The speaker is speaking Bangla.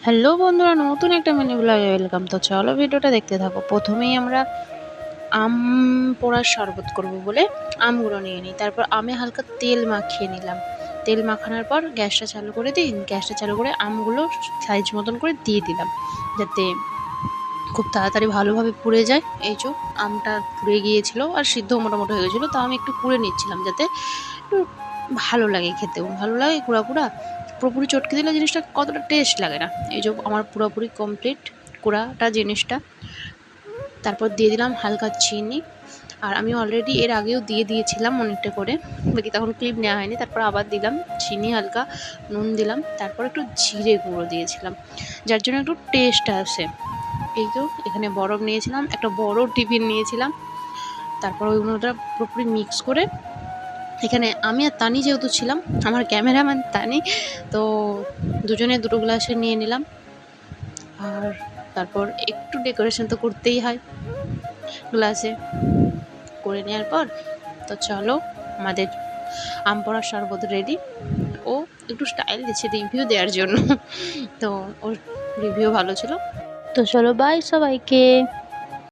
হ্যালো বন্ধুরা, নতুন একটা মিনি ব্লগে ওয়েলকাম তো চলো ভিডিওটা দেখতে থাকো। প্রথমেই আমরা আম পোড়ার শরবত করব বলে আমগুলো নিয়ে নিই। তারপর আমে হালকা তেল মাখিয়ে নিলাম। তেল মাখানোর পর গ্যাসটা চালু করে দিই। গ্যাসটা চালু করে আমগুলো সাইজ মতন করে দিয়ে দিলাম, যাতে খুব তাড়াতাড়ি ভালোভাবে পুড়ে যায়। এই যে আমটা পুড়ে গিয়েছিল আর সিদ্ধ মোটামুটি হয়ে গেছিল তাও আমি একটু পুড়ে নিচ্ছিলাম যাতে একটু ভালো লাগে খেতেও। ভালো লাগে কুড়া কুড়া। পুরোপুরি চটকে দিলে জিনিসটা কতটা টেস্ট লাগে না। এই যে আমার পুরোপুরি কমপ্লিট কুড়াটা জিনিসটা। তারপর দিয়ে দিলাম হালকা চিনি। আর আমি অলরেডি এর আগেও দিয়ে দিয়েছিলাম অনেকটা করে। বাকি তখন ক্লিপ নেওয়া হয়নি। তারপর আবার দিলাম চিনি, হালকা নুন দিলাম। তারপর একটু জিরে গুঁড়ো দিয়েছিলাম। যার জন্য একটু টেস্ট আসে। এই তো এখানে বরফ নিয়েছিলাম, একটা বড় টিফিন নিয়েছিলাম। তারপর ওইগুলোটা পুরোপুরি মিক্স করে এখানে আমি আর তানি যেহেতু ছিলাম, আমার ক্যামেরাম্যান তানি, তো দুজনে দুটো গ্লাসে নিয়ে নিলাম। আর তারপর একটু ডেকোরেশন তো করতেই হয় গ্লাসে। করে নেওয়ার পর তো চলো আমাদের আম পড়ার শরবত রেডি ও একটু স্টাইল দিচ্ছে রিভিউ দেওয়ার জন্য। তো ওর রিভিউ ভালো ছিল। তো চলো বাই সবাইকে।